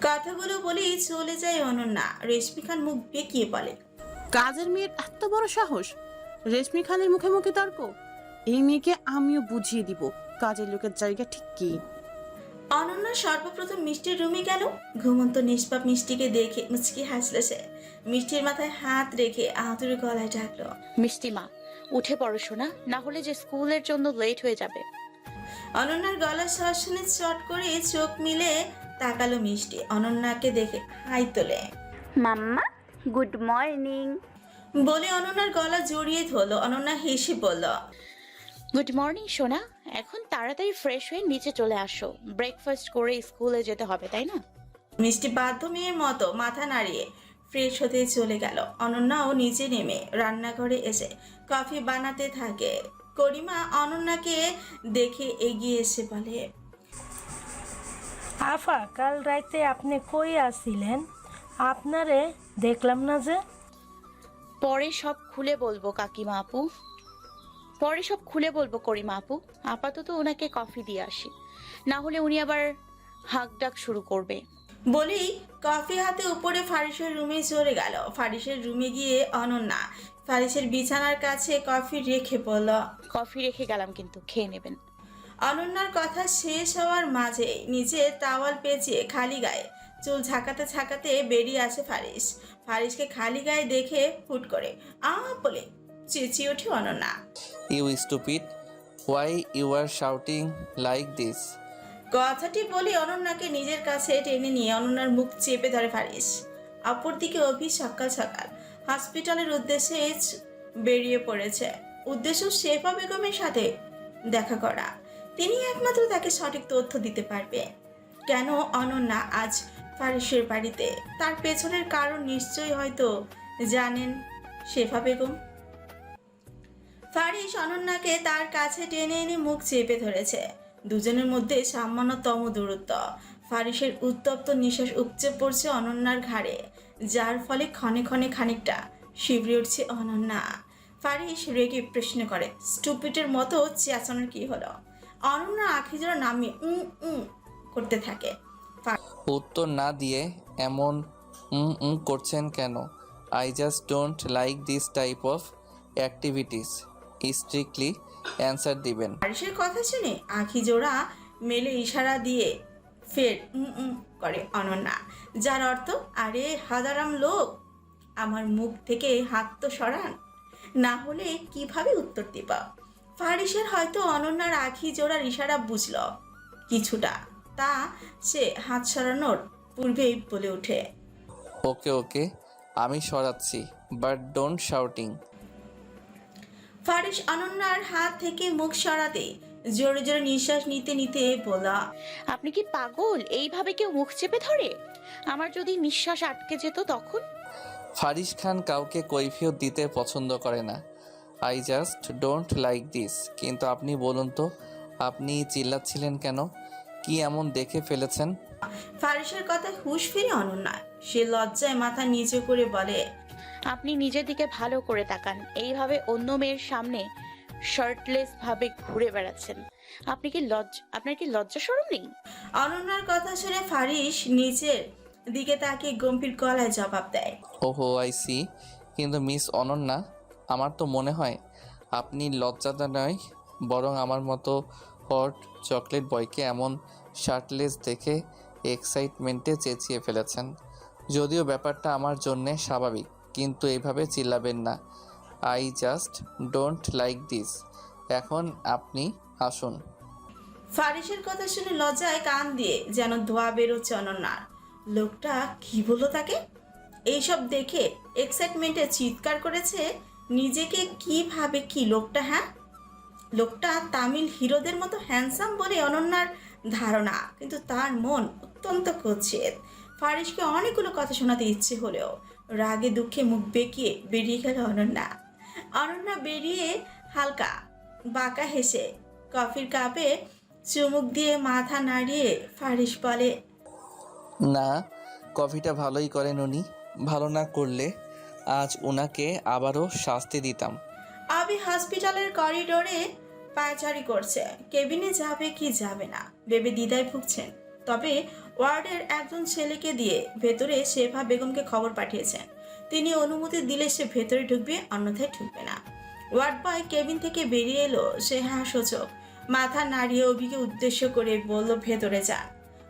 কথাগুলো বলেই চলে যায় অনন্যা। রেশমি খান মুখ বেঁকিয়ে বলে কাজের মেয়ের এত বড় সাহস? রেশমি খানের মুখে মুখে তর্ক? এই মেয়েকে আমিও বুঝিয়ে দিব কাজের লোকের জায়গা ঠিক কি? অনন্যা সর্বপ্রথম মিষ্টির রুমে গেল। ঘুমন্ত নিষ্পাপ মিষ্টিকে দেখে মুচকি হাসলো সে। মিষ্টির মাথায় হাত রেখে আতুরে গলায় ডাকলো মিষ্টি মা উঠে পড়ো শোনা না হলে যে স্কুলের জন্য লেট হয়ে যাবে। অনন্যার গলার শুনে চট করে চোখ মিলে তাকালো মিষ্টি। অনন্যাকে দেখে হাই তোলে। মাম্মা গুড মর্নিং বলে অনন্যার গলা জড়িয়ে ধরলো। অনন্যা হেসে বলল গুড মর্নিং সোনা। এখন তাড়াতাড়ি ফ্রেশ হয়ে নিচে চলে আসো। ব্রেকফাস্ট করে স্কুলে যেতে হবে তাই না? মিষ্টি বাধ্য মেয়ের মতো মাথা নাড়িয়ে ফ্রেশ হতে চলে গেল। অনন্যাও নিচে নেমে রান্নাঘরে এসে কফি বানাতে থাকে। করিমা অনন্যাকে দেখে এগিয়ে এসে বলে আফা কাল রাইতে আপনি কই আসিলেন? আপনারে দেখলাম না যে। পরে সব খুলে বলব কাকিমা আপু। পরে সব খুলে বলব করিমা আপু। আপাতত ওনাকে কফি দিয়ে আসি। না হলে উনি আবার হাক ডাক শুরু করবে। বলেই কফি হাতে উপরে ফারিসের রুমে চলে গেল। ফারিসের রুমে গিয়ে অনন্যা ফারিসের বিছানার কাছে কফি রেখে বলল কফি রেখে গেলাম কিন্তু খেয়ে নেবেন। অনন্যার কথা শেষ হওয়ার মাঝে নিচে তাওয়াল পেঁচিয়ে খালি গায়ে চুল ঝাঁকাতে ঝাঁকাতে বেরিয়ে আসে ফারিস। ফারিসকে খালি গায়ে দেখে ফুট করে আ বলে চেঁচিয়ে ওঠে Ananya. You stupid. Why you are shouting like this কথাটি বলে অনন্যাকে নিজের কাছে টেনে নিয়ে অনন্যার মুখ চেপে ধরে ফারিস। অপরদিকে অভি সকাল সকাল হসপিটালের উদ্দেশ্যে বেরিয়ে পড়েছে। উদ্দেশ্য শেফা বেগমের সাথে দেখা করা। তিনি একমাত্র তাকে সঠিক তথ্য দিতে পারবে। কেন অনন্যা আজ ফারিসের বাড়িতে? তার পেছনের কারণ নিশ্চয়ই হয়তো জানেন শেফা বেগম। ফারিস অনন্যাকে তার কাছে টেনে এনে মুখ চেপে ধরেছে। দুজনের মধ্যে সামান্যতম দূরত্ব। ফারিসের উত্তপ্ত নিঃশ্বাস উপচে পড়ছে অনন্যার ঘাড়ে। যার ফলে ক্ষণে ক্ষণে খানিকটা শিবরে উঠছে অনন্যা। ফারিস রেগে প্রশ্ন করে স্টুপিটের মতো চেঁচানোর কি হলো? অনন্যা আখি যেন নামিয়ে উম উম করতে থাকে। উত্তর না দিয়ে এমন উম উম করছেন কেন? I just don't like this type of activities strictly answer দিবেন। ফারিসের কথা শুনে আখি জোড়া মেলে ইশারা দিয়ে ফের উম উম করে অনন্যা যার অর্থ আরে হাজারাম লোক আমার মুখ থেকে হাত তো সরান। না হলে কীভাবে উত্তর দিবা? ফারিসের হয়তো অনন্যার আখি জোড়ার ইশারা বুঝল কিছুটা। তা সে হাত সরানোর পূর্বেই বলে ওঠে। ওকে ওকে আমি সরাচ্ছি বাট ডোন্ট শাউটিং ফারিস অনন্যার হাত থেকে মুখ সরাতে জোরে জোরে নিঃশ্বাস নিতে নিতে বলা আপনি কি পাগল? এইভাবে কেউ মুখ চেপে ধরে? আমার যদি নিঃশ্বাস আটকে যেত তখন? ফারিস খান কাউকে কৈফিয়ত দিতে পছন্দ করে না। I just don't like this কিন্তু আপনি বলুন তো আপনি চিল্লাচ্ছিলেন কেন? কি এমন দেখে ফেলেছেন? ফারিসের কথা হুশ ফিরে অনন্যা সে লজ্জায় মাথা নিচে করে বলে আপনি নিজের দিকে ভালো করে তাকান। এইভাবে অন্য মেয়ের সামনে শার্টলেস ভাবে ঘুরে বেড়াচ্ছেন। আপনি কি লজ্জ আপনার কি লজ্জা সরম নেই? অনন্যার কথা শুনে ফারিস নিচের দিকে তাকিয়ে গম্ভীর গলায় জবাব দেয়। ওহো আই সি কিন্তু মিস অনন্যা আমার তো মনে হয় আপনি লজ্জাটা নয় বরং আমার মতো হট চকলেট বয়কে এমন শার্টলেস দেখে এক্সাইটমেন্টে চেঁচিয়ে ফেলেছেন। যদিও ব্যাপারটা আমার জন্যে স্বাভাবিক কিন্তু এইভাবে চিল্লাবেন না। I just don't like this. এখন আপনি আসুন। ফারিসের কথা শুনে লজ্জায় কান দিয়ে যেন ধোয়া বেরোচ্ছে অনন্যার। লোকটা কি বলল তাকে? এইসব দেখে এক্সাইটমেন্টে চিৎকার করেছে, নিজেকে কি ভাবে কি লোকটা হ্যাঁ? লোকটা তামিল হিরোদের মতো হ্যান্ডসাম বলে অনন্যার ধারণা, কিন্তু তার মন অত্যন্ত কুচ্ছেদ ফারিসকে অনেকগুলো কথা শোনাতে ইচ্ছে হলেও রাগে দুঃখে মুখ বেঁকিয়ে বেরিয়ে গেল অনন্যা। অনন্যা বেরিয়ে হালকা বাঁকা হেসে কফির কাপে চুমুক দিয়ে মাথা নাড়িয়ে ফারিস বলে না কফিটা ভালোই করেন উনি ভালো না করলে আজ ওনাকে আবারও শাস্তি দিতাম। আবি হসপিটালের করিডোরে পায়চারি করছে। কেবিনে যাবে কি যাবে না ভেবে দ্বিধায় ভুগছেন। তবে ওয়ার্ডের একজন ছেলেকে দিয়ে ভেতরে শেফা বেগমকে খবর পাঠিয়েছেন। তিনি অনুমতি দিলে সে ভেতরে ঢুকবে অন্যথায় ঢুকবে না। ওয়ার্ড বয় কেবিন থেকে বেরিয়ে এলো সে হ্যাঁ হাসোচক মাথা নাড়িয়ে অভিকে উদ্দেশ্য করে বলল ভেতরে যা।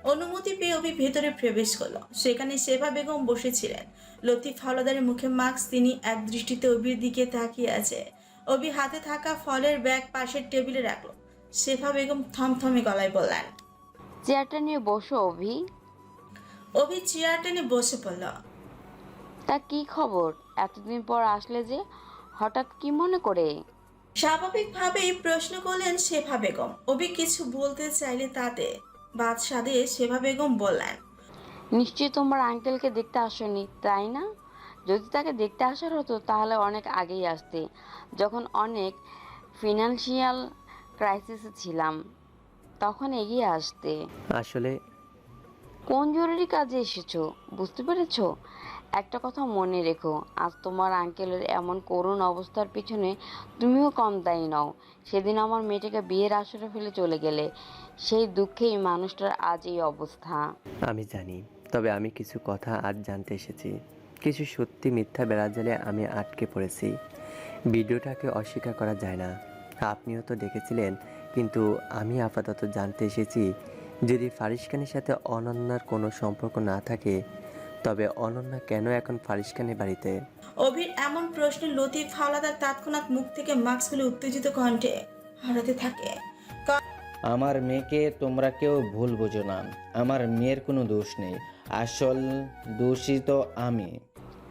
অনুমতি পেয়ে অভি ভেতরে প্রবেশ করল। সেখানে শেফা বেগম বসেছিলেন। লতিফ হাওলাদারের মুখে মাস্ক তিনি এক দৃষ্টিতে অভির দিকে তাকিয়ে আছে। অভি হাতে থাকা ফলের ব্যাগ পাশের টেবিলে রাখল। শেফা বেগম থমথমে গলায় বললেন চেয়ারটা নিয়ে বসো অভি। অভি চেয়ার টেনে বসে পড়ল। তা কি খবর? এতদিন পর আসলে যে হঠাৎ কি মনে করে? স্বাভাবিকভাবেই প্রশ্ন করলেন শেফা বেগম। অভি কিছু বলতে চাইলে তাতে বাদ সাদে শেফা বেগম বললেন নিশ্চয়ই তোমার আঙ্কেলকে দেখতে আসনি তাই না? যদি তাকে দেখতে আসার হতো তাহলে অনেক আগেই আসতে যখন অনেক ফিনান্সিয়াল ক্রাইসিসে ছিলাম তখন এগিয়ে আসতে। আসলে কোন জরুরি কাজে এসেছ? বুঝতে পেরেছ? একটা কথা মনে রেখো, আজ তোমার আঙ্কেলের এমন করুণ অবস্থার পিছনে তুমিও কম দায়ী নও। সেদিন আমার মেয়েটাকে বিয়ের আসরে ফেলে চলে গেলে, সেই দুঃখেই মানুষটার আজ এই অবস্থা। আমি জানি, তবে আমি কিছু কথা আজ জানতে এসেছি। কিছু সত্যি মিথ্যা বেড়াজালে আমি আটকে পড়েছি। ভিডিওটাকে অস্বীকার করা যায় না। আপনিও তো দেখেছিলেন, কিন্তু আমি আপাতত জানতে এসেছি, যদি ফারিস খানের সাথে অনন্যার কোনো সম্পর্ক না থাকে তবে অনন্যা কেন এখন ফারিস খানের বাড়িতে? অভির এমন প্রশ্নে লতিফ হাওলাদার তৎক্ষণাৎ মুখ থেকে মাস্ক খুলে উত্তেজিত কণ্ঠে হারাতে থাকে। আমার মেয়েকে তোমরা কেউ ভুল বোঝো না। আমার মেয়ের কোনো দোষ নেই। আসল দোষী তো আমি।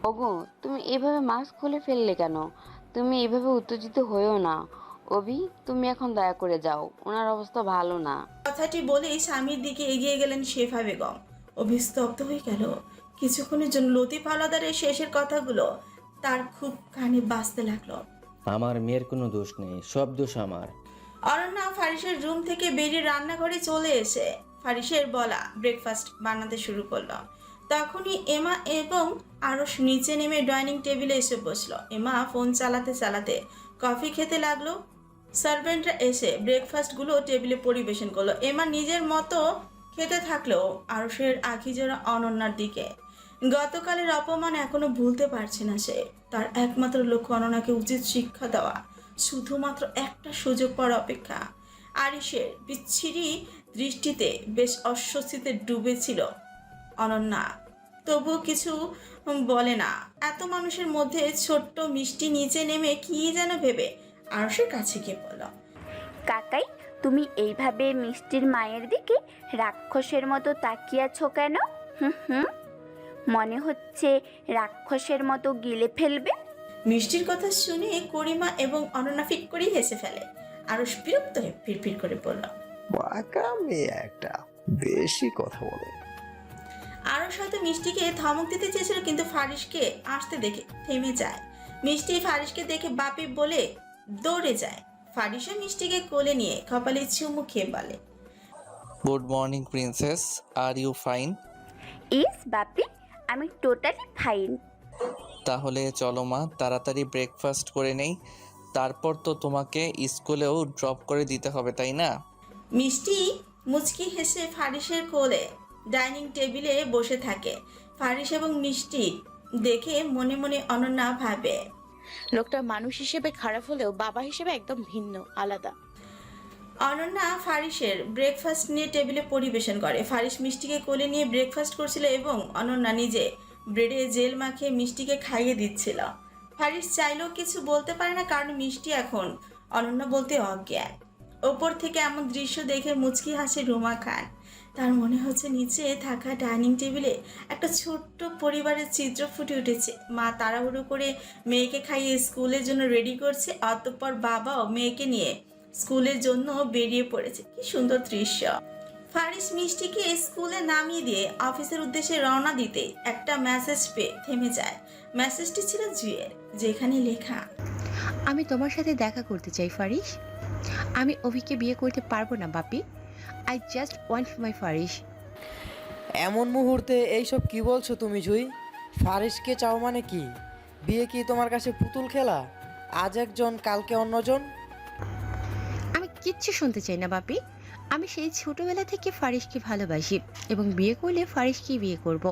ওগো তুমি এভাবে মাস্ক খুলে ফেললে কেন? তুমি এভাবে উত্তেজিত হয়েও না। অভি তুমি এখন দয়া করে যাও। ওনার অবস্থা ভালো না। কথাটি বলেই স্বামীর দিকে এগিয়ে গেলেন শেফা বেগম। অভিস্তব্ধ হয়ে গেল। কিছুক্ষণের জন্য লতিফ হাওলাদারের শেষের কথাগুলো তার খুব কানে বাজতে লাগল। আমার মেয়ের কোনো দোষ নেই সব দোষ আমার। অরণ্যা ফারিসের রুম থেকে বেরিয়ে রান্নাঘরে চলে এসে ফারিসের বলা ব্রেকফাস্ট বানাতে শুরু করল। তখনই এমা এবং আরস নিচে নেমে ডাইনিং টেবিলে এসে বসল। এমা ফোন চালাতে চালাতে কফি খেতে লাগল। সার্ভেন্টরা এসে ব্রেকফাস্টগুলো টেবিলে পরিবেশন করল। এমা নিজের মতো খেতে থাকলেও আরসের আখি জোড়া অনন্যার দিকে গতকালের অপমান এখনও ভুলতে পারছে না সে। তার একমাত্র লক্ষ্য অনন্যাকে উচিত শিক্ষা দেওয়া, শুধুমাত্র একটা সুযোগ পাওয়ার অপেক্ষা। আরিসের বিচ্ছিরি দৃষ্টিতে বেশ অস্বস্তিতে ডুবেছিল অনন্যা। তবুও কিছু বলে না। এত মানুষের মধ্যে ছোট্ট মিষ্টি নিচে নেমে কি যেন ভেবে আরসের কাছে গিয়ে বলল, কাকাই, তুমি এইভাবে মিষ্টির মায়ের দিকে রাক্ষসের মতো তাকিয়ে আছো কেন? হুম হুম। মনে হচ্ছে রাক্ষসের মতো গিলে ফেলবে? মিষ্টির কথা শুনে করিমা এবং অনন্যা ফিক করেই হেসে ফেলে। আরস বিরক্ত হয়ে ফিরফির করে বলল বাঁকা মেয়ে একটা বেশি কথা বলে। আরস হয়তো মিষ্টিকে ধমক দিতে চেয়েছিল কিন্তু ফারিসকে আসতে দেখে থেমে যায়। মিষ্টি ফারিসকে দেখে বাপি বলে দৌড়ে যায়। ফারিসও মিষ্টিকে কোলে নিয়ে কপালে চুমু খেয়ে বলে good morning princess are you fine yes বাপি আমি টোটালি ফাইন তাহলে চলো মা তাড়াতাড়ি ব্রেকফাস্ট করে নেই। তারপর তো তোমাকে স্কুলেও ড্রপ করে দিতে হবে তাই না? মিষ্টি মুচকি হেসে ফারিসের কোলে ডাইনিং টেবিলে বসে থাকে। ফারিস এবং মিষ্টি দেখে মনে মনে অনন্যা ভাবে। লোকটা মানুষ হিসেবে খারাপ হলেও বাবা হিসেবে একদম ভিন্ন আলাদা। অনন্যা ফারিসের ব্রেকফাস্ট নিয়ে টেবিলে পরিবেশন করে। ফারিস মিষ্টিকে কোলে নিয়ে ব্রেকফাস্ট করছিল এবং অনন্যা নিজে ব্রেডে জেল মাখিয়ে মিষ্টিকে খাইয়ে দিচ্ছিল। ফারিস চাইলেও কিছু বলতে পারে না কারণ মিষ্টি এখন অনন্যা বলতে অজ্ঞান। ওপর থেকে এমন দৃশ্য দেখে মুচকি হাসে রুমা খান। তার মনে হচ্ছে নিচে থাকা ডাইনিং টেবিলে একটা ছোট্ট পরিবারের চিত্র ফুটে উঠেছে। মা তাড়াহুড়ো করে মেয়েকে খাইয়ে স্কুলের জন্য রেডি করছে, অতঃপর বাবাও মেয়েকে নিয়ে স্কুলের জন্য বেরিয়ে পড়েছে। কি সুন্দর দৃশ্য। ফারিস মিষ্টিকে স্কুলে নামিয়ে দিয়ে অফিসের উদ্দেশ্যে রওনা দিতে একটা মেসেজ পেয়ে থেমে যায়। মেসেজটি ছিল জুয়ের যেখানে লেখা আমি তোমার সাথে দেখা করতে চাই ফারিস আমি অভিকে বিয়ে করতে পারব না বাপি। I just want my Faris এমন মুহূর্তে এইসব কি বলছো তুমি জুই? ফারিসকে চাও মানে কি? বিয়ে কি তোমার কাছে পুতুল খেলা? আজ একজন কালকে অন্যজন? কিচ্ছু শুনতে চাই না বাপি। আমি সেই ছোটবেলা থেকে ফারিসকে ভালোবাসি এবং বিয়ে করলে ফারিসকেই বিয়ে করব।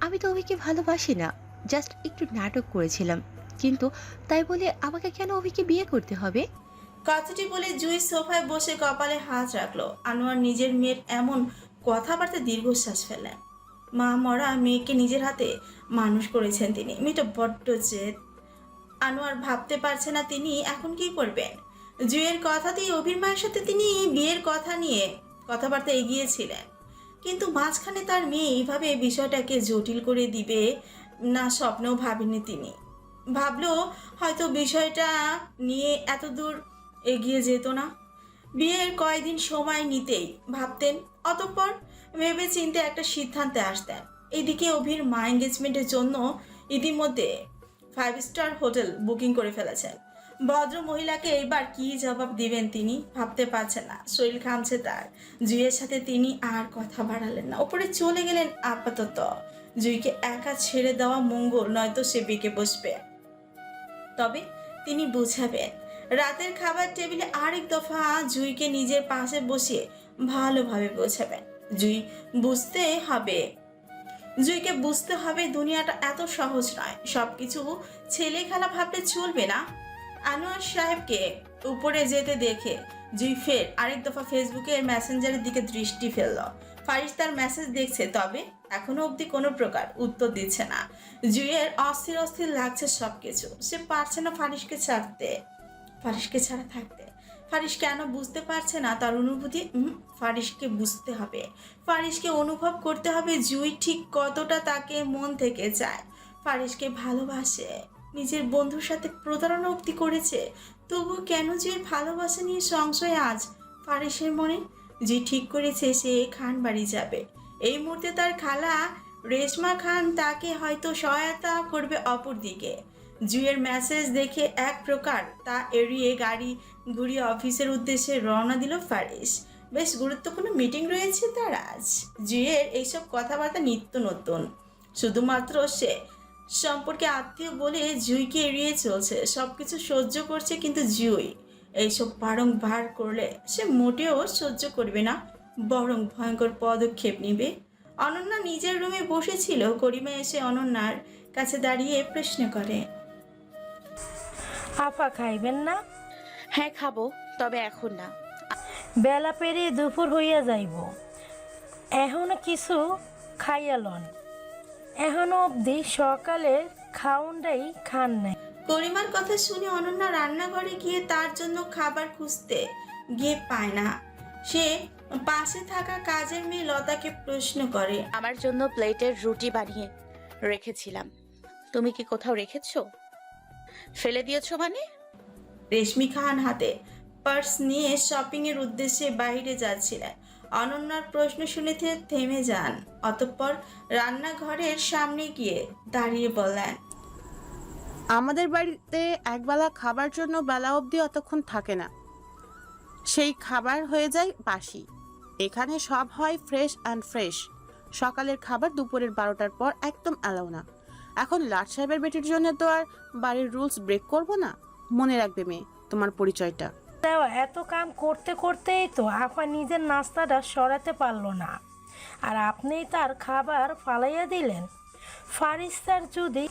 আমি তো অভিকে ভালোবাসি না জাস্ট একটু নাটক করেছিলাম। কিন্তু তাই বলে আমাকে কেন অভিকে বিয়ে করতে হবে? কথাটি বলে জুই সোফায় বসে কপালে হাত রাখল। আনোয়ার নিজের মেয়ের এমন কথাবার্তা দীর্ঘশ্বাস ফেলেন মা মরা মেয়েকে নিজের হাতে মানুষ করেছেন তিনি। মেয়েটা বড্ড জেদ। আনোয়ার ভাবতে পারছে না তিনি এখন কি করবেন। জুয়ের কথাতেই অভির মায়ের সাথে তিনি বিয়ের কথা নিয়ে কথাবার্তা এগিয়েছিলেন। কিন্তু মাঝখানে তার মেয়ে এইভাবে বিষয়টাকে জটিল করে দিবে না স্বপ্নেও ভাবেননি তিনি। ভাবলো হয়তো বিষয়টা নিয়ে এত দূর এগিয়ে যেত না। বিয়ের কয়েকদিন সময় নিতেই ভাবতেন, অতঃপর ভেবে চিন্তে একটা সিদ্ধান্তে আসতেন। এদিকে অভির মা এঙ্গেজমেন্টের জন্য ইতিমধ্যে ফাইভ স্টার হোটেল বুকিং করে ফেলেছেন। ভদ্র মহিলাকে এবার কি জবাব দিবেন তিনি? ভাবতে পারছেন না। শরীর খামছে তার। জুইয়ের সাথে তিনি আর কথা বাড়ালেন না। ওপরে চলে গেলেন আপাতত। জুইকে একা ছেড়ে দেওয়া মঙ্গল, নয়তো সে বেঁকে বসবে। তবে তিনি বুঝাবেন, রাতের খাবার টেবিলে আরেক দফা জুইকে নিজের পাশে বসিয়ে ভালোভাবে বোঝাবেন। জুই বুঝতে হবে। জুইকে বুঝতে হবে দুনিয়াটা এত সহজ নয়। সবকিছু ছেলে খেলা ভাবলে চলবে না। আনোয়ার সাহেবকে উপরে যেতে দেখে জুই ফের আরেক দফা ফেসবুকের মেসেঞ্জারের দিকে দৃষ্টি ফেলল। ফারিস তার মেসেজ দেখছে, তবে এখনও অবধি কোনো প্রকার উত্তর দিচ্ছে না। জুইয়ের অস্থির অস্থির লাগছে সবকিছু। সে পারছে না ফারিসকে ছাড়তে। ফারিসকে ছাড়া থাকতে। ফারিস কেন বুঝতে পারছে না তার অনুভূতি? ফারিসকে বুঝতে হবে। ফারিসকে অনুভব করতে হবে জুই ঠিক কতটা তাকে মন থেকে চায়। ফারিসকে ভালোবাসে। নিজের বন্ধুর সাথে প্রতারণা অব্দি করেছে তবু কেন যে ভালোবাসা নিয়ে সংশয় আজ? ফারিসের মনে যে ঠিক করেছে সে খান বাড়ি যাবে। এই মুহূর্তে তার খালা রেশমা খান তাকে হয়তো সহায়তা করবে অপর দিকে জুয়ের মেসেজ দেখে এক প্রকার তা এড়িয়ে গাড়ি ঘুরিয়ে অফিসের উদ্দেশ্যে রওনা দিল ফারিস বেশ গুরুত্বপূর্ণ মিটিং রয়েছে তার আজ। জুয়ের এইসব কথাবার্তা নিত্য নতুন। শুধুমাত্র সে সম্পর্কে আত্মীয় বলে জুইকে এড়িয়ে চলছে। সব কিছু সহ্য করছে কিন্তু জুই। এইসব বারংবার করলে সে মোটেও সহ্য করবে না বরং ভয়ঙ্কর পদক্ষেপ নেবে। অনন্যা নিজের রুমে বসেছিল। করিমা এসে অনন্যার কাছে দাঁড়িয়ে প্রশ্ন করে আপা খাইবেন না? হ্যাঁ খাব তবে এখন না। বেলা পেরিয়ে দুপুর হইয়া যাইব। এখনও কিছু খাইয়া লন। এখনও অবধি সকালের খাউনটাই খান নাই। করিমার কথা শুনে অনন্যা রান্নাঘরে গিয়ে তার জন্য খাবার খুঁজতে গিয়ে পায় না। সে পাশে থাকা কাজের মেয়ে লতাকে প্রশ্ন করে আমার জন্য প্লেটের রুটি বানিয়ে রেখেছিলাম। তুমি কি কোথাও রেখেছো? ফেলে দিয়েছ মানে? রেশমি খান হাতে পার্স নিয়ে শপিং এর উদ্দেশ্যে বাইরে যাচ্ছিলেন। অনন্যার প্রশ্ন শুনে থেমে যান। অতঃপর রান্নাঘরের সামনে গিয়ে দাঁড়িয়ে বললেন, আমাদের বাড়িতে একবেলা খাবার জন্য বেলা অবধি অতক্ষণ থাকে না। সেই খাবার হয়ে যায় বাসি। এখানে সব হয় ফ্রেশ অ্যান্ড ফ্রেশ সকালের খাবার দুপুরের বারোটার পর একদম অ্যালাউ না। এখন লাট সাহেবের বেটির জন্য তো আর বাড়ির রুলস ব্রেক করব না? মনে রাখবে মেয়ে, তোমার পরিচয়টা। দেওয়া এত কাম করতে করতেই তো আপা নিজের নাস্তাটা সরাতে পারল না। আর আপনিই তার খাবার ফালাইয়া দিলেন। ফারিস স্যার যদি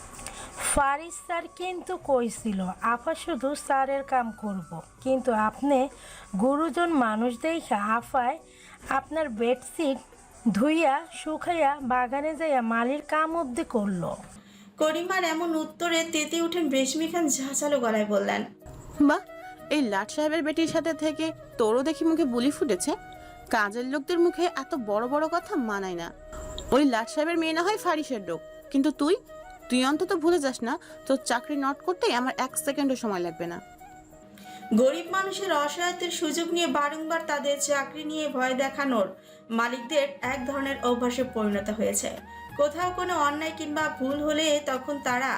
ফারিস স্যার কিন্তু কইছিল আফা শুধু স্যারের কাম করব। কিন্তু আপনি গুরুজন মানুষ দেখে আফায় আপনার বেডশিট ধুইয়া শুকাইয়া বাগানে যাইয়া মালির কাম অব্দি করল। করিমার এমন উত্তরে তেতে উঠেন রেশমি খান ঝাঁঝালো গলায় বললেন বাহ! এই লাট সাহেবের বেটির সাথে থেকে তোরও দেখি মুখে বুলি ফুটেছে? কাজের লোকদের মুখে এত বড় বড় কথা মানায় না। ওই লাট সাহেবের মেয়ে না হয় ফারিসের লোক। কিন্তু তুই? তুই অন্তত ভুলে যাস না, তোর চাকরি নট করতে আমার এক সেকেন্ডও সময় লাগবে না। গরিব মানুষের অসহায়তের সুযোগ নিয়ে বারংবার তাদের চাকরি নিয়ে ভয় দেখানোর মালিকদের এক ধরনের অভ্যাসে পরিণত হয়েছে। কোথাও কোনো অন্যায় কিংবা ভুল হলে তখন তারা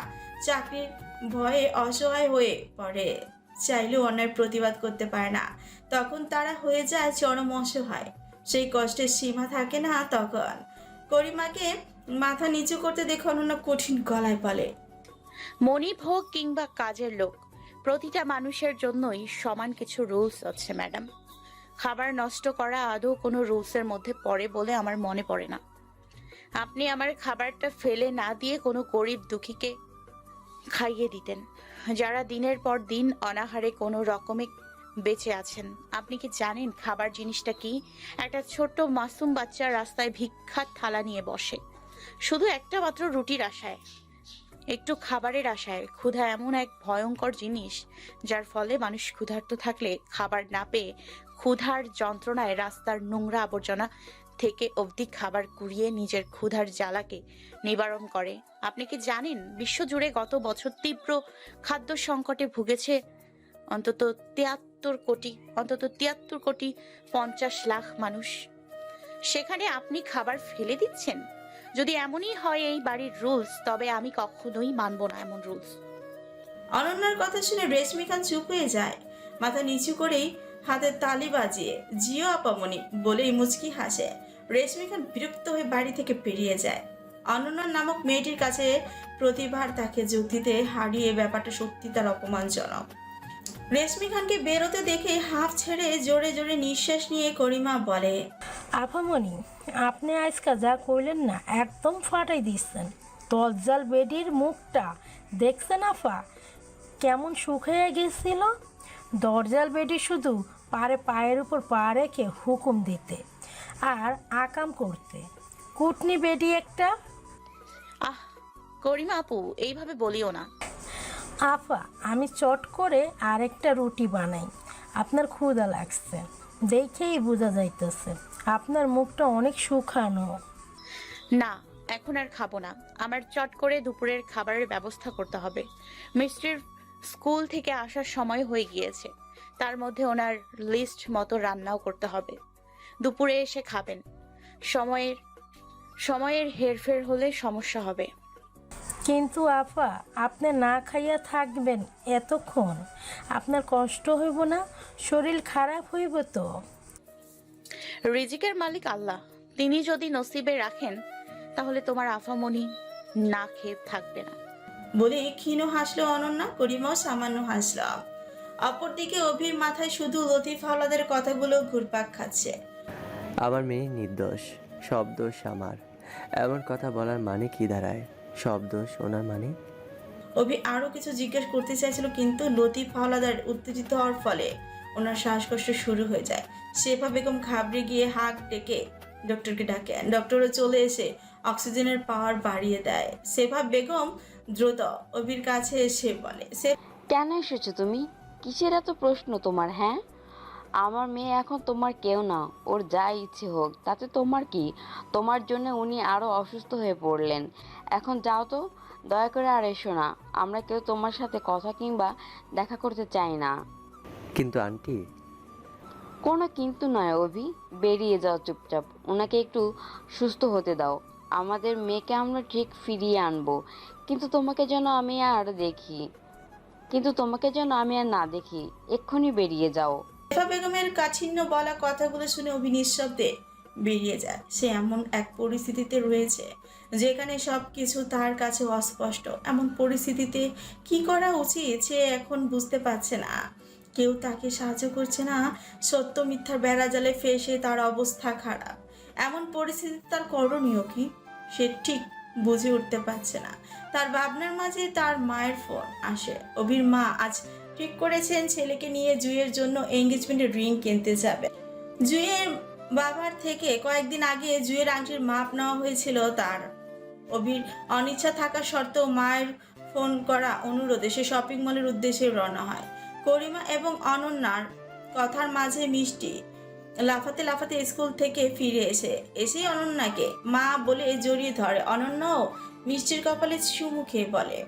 চাকরির ভয়ে অসহায় হয়ে পড়ে। চাইলেও অন্যায় প্রতিবাদ করতে পারে না। তখন তারা হয়ে যায় চরম অসহায়। সেই কষ্টের সীমা থাকে না তখন। করিমাকে মাথা নিচু করতে দেখে অনন্য কঠিন গলায় বলে, মনিব হোক কিংবা কাজের লোক, প্রতিটা মানুষের জন্যই সমান কিছু রুলস আছে ম্যাডাম খাবার নষ্ট করা আদৌ কোনো রুলসের মধ্যে পড়ে বলে আমার মনে পড়ে না। আপনি আমার খাবারটা ফেলে না দিয়ে কোনো গরিব দুঃখীকে খাইয়ে দিতেন। যারা দিনের পর দিন অনাহারে কোনো রকমে বেঁচে আছেন, আপনি কি জানেন খাবার জিনিসটা কি? একটা ছোট্ট মাসুম বাচ্চা রাস্তায় ভিক্ষার থালা নিয়ে বসে। শুধু একটা মাত্র রুটির আশায়, একটু খাবারের আশায়। ক্ষুধা এমন এক ভয়ঙ্কর জিনিস, যার ফলে মানুষ ক্ষুধার্ত থাকলে খাবার না পেয়ে ক্ষুধার যন্ত্রণায় রাস্তার নোংরা আবর্জনা থেকে অবধি খাবার কুড়িয়ে নিজের ক্ষুধার জ্বালাকে নিবারণ করে। আপনি কি জানেন, বিশ্বজুড়ে গত বছর তীব্র খাদ্য সংকটে ভুগেছে অন্তত তিয়াত্তর কোটি, অন্তত তিয়াত্তর কোটি পঞ্চাশ লাখ মানুষ? সেখানে আপনি খাবার ফেলে দিচ্ছেন? যদি এমনই হয় এই বাড়ির রুলস, তবে আমি কখনোই মানব না এমন রুলস। অনন্যার কথা শুনে রেশমি খান চুপ হয়ে যায়। মাথা নিচু করেই হাতের তালি বাজিয়ে, জিও আপামনি বলেই মুচকি হাসে। রেশমি খান বিরক্ত হয়ে বাড়ি থেকে বেরিয়ে যায়। অনন্যা নামক মেয়েটির কাছে প্রতিভার তাকে যুক্তিতে হারিয়ে ব্যাপারটা সত্যি তার অপমানজনক। রেশমি খানকে বেরোতে দেখে হাফ ছেড়ে জোরে জোরে নিঃশ্বাস নিয়ে করিমা বলে, আপামনি, আপনি আজকা যা করলেন না একদম ফাটাই দিচ্ছেন। দজ্জাল বেডির মুখটা, দেখছেন আফা কেমন শুকিয়ে গেছিল? দরজাল বেডি শুধু পারে পায়ের উপর পা রেখে হুকুম দিতে আর আকাম করতে। কুটনি বেডি একটা। আহ করিমা আপু এইভাবে বলিও না। আফা আমি চট করে আরেকটা রুটি বানাই। আপনার ক্ষুধা লাগছে। দেখেই বোঝা যাইতেছে আপনার মুখটা অনেক শুকানো। না এখন আর খাব না। আমার চট করে দুপুরের খাবারের ব্যবস্থা করতে হবে। মিষ্টির স্কুল থেকে আসার সময় হয়ে গিয়েছে। তার মধ্যে ওনার লিস্ট মতো রান্নাও করতে হবে। দুপুরে এসে খাবেন। সময়ের সময়ের হেরফের হলে সমস্যা হবে। কিন্তু আপা আপনি না খাইয়া থাকবেন এতক্ষণ। আপনার কষ্ট হইব না শরীর খারাপ হইব তো। রিজিকের মালিক আল্লাহ। তিনি যদি নসিবে রাখেন তাহলে তোমার আফামনি না খেয়ে থাকবে না। বলে ক্ষীণ হাসলো অনন্যা করিমাও সামান্য হাসল। অপরদিকে অভির মাথায় শুধু লতিফ হাওলাদের কথাগুলো ঘুরপাক খাচ্ছে। আমার মেয়ে নির্দোষ সব দোষ আমার। এমন কথা বলার মানে কি দাঁড়ায়? সব দোষ ওনার মানে? অভি আরও কিছু জিজ্ঞেস করতে চাইছিল কিন্তু লতিফ হাওলাদার উত্তেজিত হওয়ার ফলে ওনার শ্বাসকষ্ট শুরু হয়ে যায়। শেফা বেগম ঘাবড়ে গিয়ে হাঁক ডেকে ডক্টরকে ডাকেন। ডক্টরও চলে এসে অক্সিজেনের পাওয়ার বাড়িয়ে দেয়। সেফা বেগম দ্রুত অভির কাছে এসে বলে সে কেন এসেছ তুমি? কিসের এত প্রশ্ন তোমার হ্যাঁ? আমার মেয়ে এখন তোমার কেউ না ওর যা ইচ্ছে হোক। তাতে তোমার কি? তোমার জন্য উনি আরও অসুস্থ হয়ে পড়লেন। এখন যাও তো দয়া করে আর এসো না। আমরা কেউ তোমার সাথে কথা কিংবা দেখা করতে চাই না। কিন্তু আন্টি। কোনো কিন্তু নয় অভি বেরিয়ে যাও চুপচাপ। ওনাকে একটু সুস্থ হতে দাও। আমাদের মেয়েকে আমরা ঠিক ফিরিয়ে আনব। কিন্তু তোমাকে যেন আমি আর দেখি। কিন্তু তোমাকে যেন আমি আর না দেখি, এক্ষুনি বেরিয়ে যাও। শেফা বেগমের কাঠিন্য বলা কথাগুলো শুনে অভি নিঃশব্দে বেরিয়ে যায়। সে এমন এক পরিস্থিতিতে রয়েছে, যেখানে সব কিছু তার কাছে অস্পষ্ট। এমন পরিস্থিতিতে কি করা উচিত সে এখন বুঝতে পারছে না। কেউ তাকে সাহায্য করছে না, সত্য মিথ্যার বেড়াজালে ফেসে তার অবস্থা খারাপ। এমন পরিস্থিতিতে তার করণীয় কি? সে ঠিক বুঝে উঠতে পারছে না। তার ভাবনার মাঝে তার মায়ের ফোন আসে। অভির মা আজ ঠিক করেছেন ছেলেকে নিয়ে জুয়ের জন্য এঙ্গেজমেন্টের রিং কিনতে যাবে। জুয়ের বাবার থেকে কয়েকদিন আগে জুয়ের আংটির মাপ নেওয়া হয়েছিল তার। অভির অনিচ্ছা থাকা সত্ত্বেও মায়ের ফোন করা অনুরোধে সে শপিং মলের উদ্দেশ্যে রওনা হয়। করিমা এবং অনন্যার কথার মাঝে মিষ্টি লাফাতে লাফাতে স্কুল থেকে ফিরে এসে এসেই অনন্যাকে মা বলে জড়িয়ে ধরে। অনন্য মিষ্টির কপালে সুমুখে বলে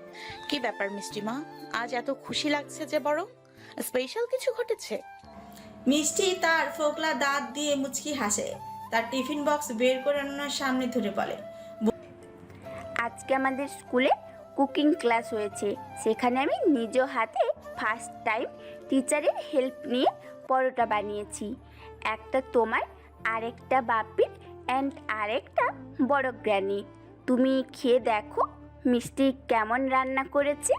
কি ব্যাপার মিষ্টি মা? আজ এত খুশি লাগছে যে বড় স্পেশাল কিছু ঘটেছে? মিষ্টি তার ফোকলা দাঁত দিয়ে মুচকি হাসে। তার টিফিন বক্স বের করে অনন্যার সামনে ধরে বলে আজকে আমাদের স্কুলে কুকিং ক্লাস হয়েছে। সেখানে আমি নিজ হাতে ফার্স্ট টাইম টিচারের হেল্প নিয়ে পরোটা বানিয়েছি। একটা তোমার, আরেকটা বাপির অ্যান্ড আরেকটা বড় গ্র্যানি। তুমি খেয়ে দেখো, মিষ্টি কেমন রান্না করেছে।